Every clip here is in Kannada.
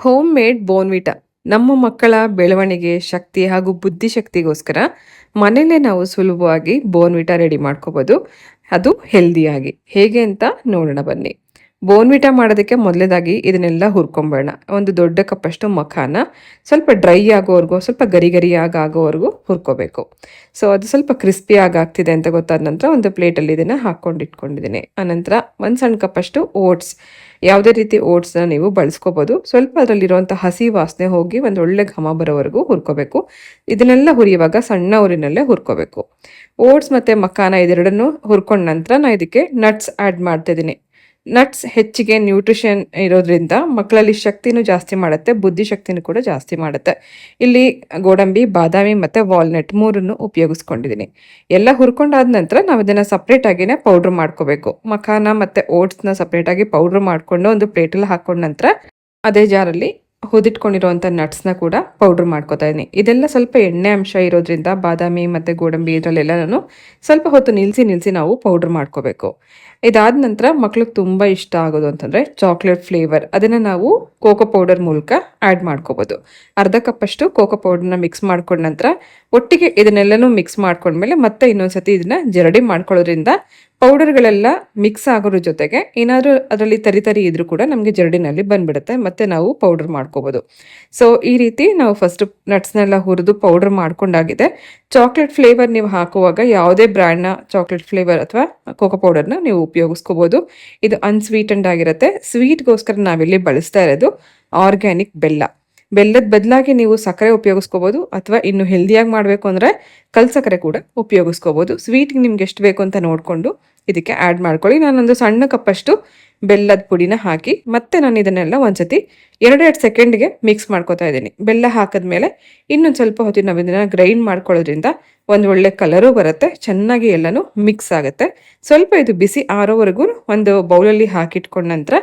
ಹೋಮ್ ಮೇಡ್ ಬೋನ್ವಿಟಾ ನಮ್ಮ ಮಕ್ಕಳ ಬೆಳವಣಿಗೆ, ಶಕ್ತಿ ಹಾಗೂ ಬುದ್ಧಿಶಕ್ತಿಗೋಸ್ಕರ ಮನೆಯಲ್ಲೇ ನಾವು ಸುಲಭವಾಗಿ ಬೋನ್ವಿಟಾ ರೆಡಿ ಮಾಡ್ಕೋಬೋದು. ಅದು ಹೆಲ್ದಿಯಾಗಿ ಹೇಗೆ ಅಂತ ನೋಡೋಣ ಬನ್ನಿ. ಬೋನ್ವಿಟಾ ಮಾಡೋದಕ್ಕೆ ಮೊದಲೇದಾಗಿ ಇದನ್ನೆಲ್ಲ ಹುರ್ಕೊಂಬೇಡ ಒಂದು ದೊಡ್ಡ ಕಪ್ಪಷ್ಟು ಮಖಾನ ಸ್ವಲ್ಪ ಡ್ರೈ ಆಗೋವರೆಗೂ, ಸ್ವಲ್ಪ ಗರಿ ಗರಿಯಾಗಿ ಆಗೋವರೆಗೂ ಹುರ್ಕೋಬೇಕು. ಸೊ ಅದು ಸ್ವಲ್ಪ ಕ್ರಿಸ್ಪಿಯಾಗಿ ಆಗ್ತಿದೆ ಅಂತ ಗೊತ್ತಾದ ನಂತರ ಒಂದು ಪ್ಲೇಟಲ್ಲಿ ಇದನ್ನು ಹಾಕ್ಕೊಂಡು ಇಟ್ಕೊಂಡಿದ್ದೀನಿ. ಆನಂತರ ಒಂದು ಸಣ್ಣ ಕಪ್ಪಷ್ಟು ಓಟ್ಸ್, ಯಾವುದೇ ರೀತಿ ಓಟ್ಸ್ನ ನೀವು ಬಳಸ್ಕೋಬೋದು. ಸ್ವಲ್ಪ ಅದರಲ್ಲಿರುವಂಥ ಹಸಿ ವಾಸನೆ ಹೋಗಿ ಒಂದು ಒಳ್ಳೆ ಘಮ ಬರೋವರೆಗೂ ಹುರ್ಕೋಬೇಕು. ಇದನ್ನೆಲ್ಲ ಹುರಿಯುವಾಗ ಸಣ್ಣ ಊರಿನಲ್ಲೇ ಹುರ್ಕೋಬೇಕು. ಓಟ್ಸ್ ಮತ್ತು ಮಖಾನ ಇದೆರಡನ್ನು ಹುರ್ಕೊಂಡ ನಂತರ ನಾನು ಇದಕ್ಕೆ ನಟ್ಸ್ ಆ್ಯಡ್ ಮಾಡ್ತಿದ್ದೀನಿ. ನಟ್ಸ್ ಹೆಚ್ಚಿಗೆ ನ್ಯೂಟ್ರಿಷನ್ ಇರೋದ್ರಿಂದ ಮಕ್ಕಳಲ್ಲಿ ಶಕ್ತಿನೂ ಜಾಸ್ತಿ ಮಾಡುತ್ತೆ ಬುದ್ಧಿಶಕ್ತಿನೂ ಕೂಡ ಜಾಸ್ತಿ ಮಾಡುತ್ತೆ. ಇಲ್ಲಿ ಗೋಡಂಬಿ, ಬಾದಾಮಿ ಮತ್ತು ವಾಲ್ನಟ್ ಮೂರನ್ನು ಉಪಯೋಗಿಸ್ಕೊಂಡಿದ್ದೀನಿ. ಎಲ್ಲ ಹುರ್ಕೊಂಡಾದ ನಂತರ ನಾವು ಇದನ್ನು ಸಪ್ರೇಟಾಗಿಯೇ ಪೌಡ್ರ್ ಮಾಡ್ಕೋಬೇಕು. ಮಖಾನ ಮತ್ತು ಓಟ್ಸ್ನ ಸಪ್ರೇಟಾಗಿ ಪೌಡ್ರ್ ಮಾಡಿಕೊಂಡು ಒಂದು ಪ್ಲೇಟಲ್ಲಿ ಹಾಕೊಂಡ ನಂತರ ಅದೇ ಜಾರಲ್ಲಿ ಹುದಿಟ್ಕೊಂಡಿರುವಂಥ ನಟ್ಸ್ನ ಕೂಡ ಪೌಡ್ರ್ ಮಾಡ್ಕೋತಾ ಇದ್ದೀನಿ. ಇದೆಲ್ಲ ಸ್ವಲ್ಪ ಎಣ್ಣೆ ಅಂಶ ಇರೋದ್ರಿಂದ ಬಾದಾಮಿ ಮತ್ತು ಗೋಡಂಬಿ ಇದರಲ್ಲೆಲ್ಲ ನಾನು ಸ್ವಲ್ಪ ಹೊತ್ತು ನಿಲ್ಲಿಸಿ ನಿಲ್ಲಿಸಿ ನಾವು ಪೌಡ್ರ್ ಮಾಡ್ಕೋಬೇಕು. ಇದಾದ ನಂತರ ಮಕ್ಳಿಗೆ ತುಂಬ ಇಷ್ಟ ಆಗೋದು ಅಂತಂದರೆ ಚಾಕ್ಲೇಟ್ ಫ್ಲೇವರ್ ಅದನ್ನು ನಾವು ಕೋಕೋ ಪೌಡರ್ ಮೂಲಕ ಆ್ಯಡ್ ಮಾಡ್ಕೋಬೋದು. ಅರ್ಧ ಕಪ್ಪಷ್ಟು ಕೋಕೋ ಪೌಡರ್ನ ಮಿಕ್ಸ್ ಮಾಡ್ಕೊಂಡ ನಂತರ ಒಟ್ಟಿಗೆ ಇದನ್ನೆಲ್ಲನೂ ಮಿಕ್ಸ್ ಮಾಡ್ಕೊಂಡ್ಮೇಲೆ ಮತ್ತೆ ಇನ್ನೊಂದು ಸತಿ ಇದನ್ನು ಜರಡಿ ಮಾಡ್ಕೊಳ್ಳೋದ್ರಿಂದ ಪೌಡರ್ಗಳೆಲ್ಲ ಮಿಕ್ಸ್ ಆಗೋದ್ರ ಜೊತೆಗೆ ಏನಾದರೂ ಅದರಲ್ಲಿ ತರಿ ತರಿ ಇದ್ರೂ ಕೂಡ ನಮಗೆ ಜರಡಿನಲ್ಲಿ ಬಂದ್ಬಿಡುತ್ತೆ, ಮತ್ತೆ ನಾವು ಪೌಡರ್ ಮಾಡ್ಕೋಬೋದು. ಸೊ ಈ ರೀತಿ ನಾವು ಫಸ್ಟ್ ನಟ್ಸ್ನೆಲ್ಲ ಹುರಿದು ಪೌಡರ್ ಮಾಡ್ಕೊಂಡಾಗಿದೆ. ಚಾಕ್ಲೇಟ್ ಫ್ಲೇವರ್ ನೀವು ಹಾಕುವಾಗ ಯಾವುದೇ ಬ್ರ್ಯಾಂಡ್ನ ಚಾಕ್ಲೇಟ್ ಫ್ಲೇವರ್ ಅಥವಾ ಕೋಕೋ ಪೌಡರ್ನ ನೀವು ಉಪಯೋಗಿಸ್ಕೋಬೋದು. ಇದು ಅನ್ಸ್ವೀಟೆಂಡ್ ಆಗಿರುತ್ತೆ. ಸ್ವೀಟ್ಗೋಸ್ಕರ ನಾವಿಲ್ಲಿ ಬಳಸ್ತಾ ಇರೋದು ಆರ್ಗ್ಯಾನಿಕ್ ಬೆಲ್ಲ. ಬೆಲ್ಲದ ಬದಲಾಗಿ ನೀವು ಸಕ್ಕರೆ ಉಪಯೋಗಿಸ್ಕೋಬೋದು ಅಥವಾ ಇನ್ನು ಹೆಲ್ದಿಯಾಗಿ ಮಾಡಬೇಕು ಅಂದರೆ ಕಲ್ ಸಕ್ಕರೆ ಕೂಡ ಉಪಯೋಗಿಸ್ಕೋಬೋದು. ಸ್ವೀಟ್ಗೆ ನಿಮ್ಗೆ ಎಷ್ಟು ಬೇಕು ಅಂತ ನೋಡಿಕೊಂಡು ಇದಕ್ಕೆ ಆ್ಯಡ್ ಮಾಡ್ಕೊಳ್ಳಿ. ನಾನೊಂದು ಸಣ್ಣ ಕಪ್ಪಷ್ಟು ಬೆಲ್ಲದ ಪುಡಿನ ಹಾಕಿ ಮತ್ತೆ ನಾನು ಇದನ್ನೆಲ್ಲ ಒಂದ್ಸತಿ ಎರಡೆರಡು ಸೆಕೆಂಡ್ಗೆ ಮಿಕ್ಸ್ ಮಾಡ್ಕೋತಾ ಇದ್ದೀನಿ. ಬೆಲ್ಲ ಹಾಕಿದ್ಮೇಲೆ ಇನ್ನೊಂದು ಸ್ವಲ್ಪ ಹೊತ್ತಿನ ನಾವು ಇದನ್ನು ಗ್ರೈಂಡ್ ಮಾಡ್ಕೊಳ್ಳೋದ್ರಿಂದ ಒಂದು ಒಳ್ಳೆ ಕಲರು ಬರುತ್ತೆ, ಚೆನ್ನಾಗಿ ಎಲ್ಲನೂ ಮಿಕ್ಸ್ ಆಗುತ್ತೆ. ಸ್ವಲ್ಪ ಇದು ಬಿಸಿ ಆರೋವರೆಗೂ ಒಂದು ಬೌಲಲ್ಲಿ ಹಾಕಿಟ್ಕೊಂಡ ನಂತರ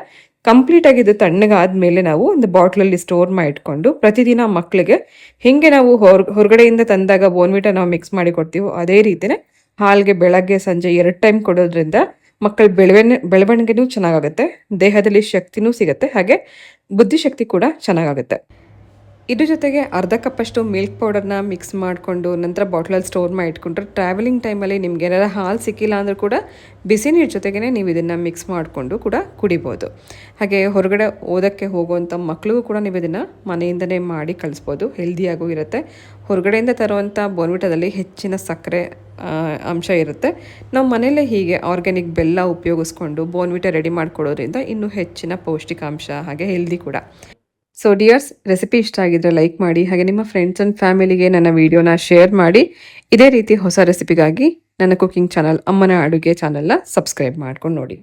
ಕಂಪ್ಲೀಟಾಗಿ ಇದು ತಣ್ಣಗಾದ್ಮೇಲೆ ನಾವು ಒಂದು ಬಾಟ್ಲಲ್ಲಿ ಸ್ಟೋರ್ ಮಾಡಿ ಇಟ್ಕೊಂಡು ಪ್ರತಿದಿನ ಮಕ್ಕಳಿಗೆ ಹೇಗೆ ನಾವು ಹೊರ, ಹೊರಗಡೆಯಿಂದ ತಂದಾಗ ಬೋನ್ವಿಟ ನಾವು ಮಿಕ್ಸ್ ಮಾಡಿ ಕೊಡ್ತೀವೋ ಅದೇ ರೀತಿಯೇ ಹಾಲ್ಗೆ ಬೆಳಗ್ಗೆ, ಸಂಜೆ ಎರಡು ಟೈಮ್ ಕೊಡೋದ್ರಿಂದ ಮಕ್ಕಳ ಬೆಳವಣಿಗೆ, ಬೆಳವಣಿಗೆನೂ ಚೆನ್ನಾಗಾಗುತ್ತೆ, ದೇಹದಲ್ಲಿ ಶಕ್ತಿನೂ ಸಿಗುತ್ತೆ, ಹಾಗೆ ಬುದ್ಧಿಶಕ್ತಿ ಕೂಡ ಚೆನ್ನಾಗಾಗುತ್ತೆ. ಇದ್ರ ಜೊತೆಗೆ ಅರ್ಧ ಕಪ್ಪಷ್ಟು ಮಿಲ್ಕ್ ಪೌಡರ್ನ ಮಿಕ್ಸ್ ಮಾಡಿಕೊಂಡು ನಂತರ ಬಾಟ್ಲಲ್ಲಿ ಸ್ಟೋರ್ ಮಾಡಿ ಇಟ್ಕೊಂಡ್ರೆ ಟ್ರಾವೆಲಿಂಗ್ ಟೈಮಲ್ಲಿ ನಿಮ್ಗೆ ಏನಾರ ಹಾಲು ಸಿಕ್ಕಿಲ್ಲ ಅಂದರೂ ಕೂಡ ಬಿಸಿ ನೀರು ಜೊತೆಗೇ ನೀವು ಇದನ್ನು ಮಿಕ್ಸ್ ಮಾಡಿಕೊಂಡು ಕೂಡ ಕುಡಿಬೋದು. ಹಾಗೆ ಹೊರಗಡೆ ಓದೋಕ್ಕೆ ಹೋಗುವಂಥ ಮಕ್ಕಳಿಗೂ ಕೂಡ ನೀವು ಇದನ್ನು ಮನೆಯಿಂದನೇ ಮಾಡಿ ಕಳಿಸ್ಬೋದು. ಹೆಲ್ದಿಯಾಗೂ ಇರುತ್ತೆ. ಹೊರಗಡೆಯಿಂದ ತರುವಂಥ ಬೋನ್ವಿಟದಲ್ಲಿ ಹೆಚ್ಚಿನ ಸಕ್ಕರೆ ಅಂಶ ಇರುತ್ತೆ. ನಾವು ಮನೆಯಲ್ಲೇ ಹೀಗೆ ಆರ್ಗ್ಯಾನಿಕ್ ಬೆಲ್ಲ ಉಪಯೋಗಿಸ್ಕೊಂಡು ಬೋನ್ವಿಟ ರೆಡಿ ಮಾಡಿಕೊಡೋದ್ರಿಂದ ಇನ್ನೂ ಹೆಚ್ಚಿನ ಪೌಷ್ಟಿಕಾಂಶ ಹಾಗೆ ಹೆಲ್ದಿ ಕೂಡ. ಸೊ ಡಿಯರ್ಸ್ ರೆಸಿಪಿ ಇಷ್ಟ ಆಗಿದ್ರೆ ಲೈಕ್ ಮಾಡಿ, ಹಾಗೆ ನಿಮ್ಮ ಫ್ರೆಂಡ್ಸ್ ಆ್ಯಂಡ್ ಫ್ಯಾಮಿಲಿಗೆ ನನ್ನ ವಿಡಿಯೋನ ಶೇರ್ ಮಾಡಿ. ಇದೇ ರೀತಿ ಹೊಸ ರೆಸಿಪಿಗಾಗಿ ನನ್ನ ಕುಕಿಂಗ್ ಚಾನಲ್ ಅಮ್ಮನ ಅಡುಗೆ ಚಾನಲ್ನ ಸಬ್ಸ್ಕ್ರೈಬ್ ಮಾಡ್ಕೊಂಡು ನೋಡಿ.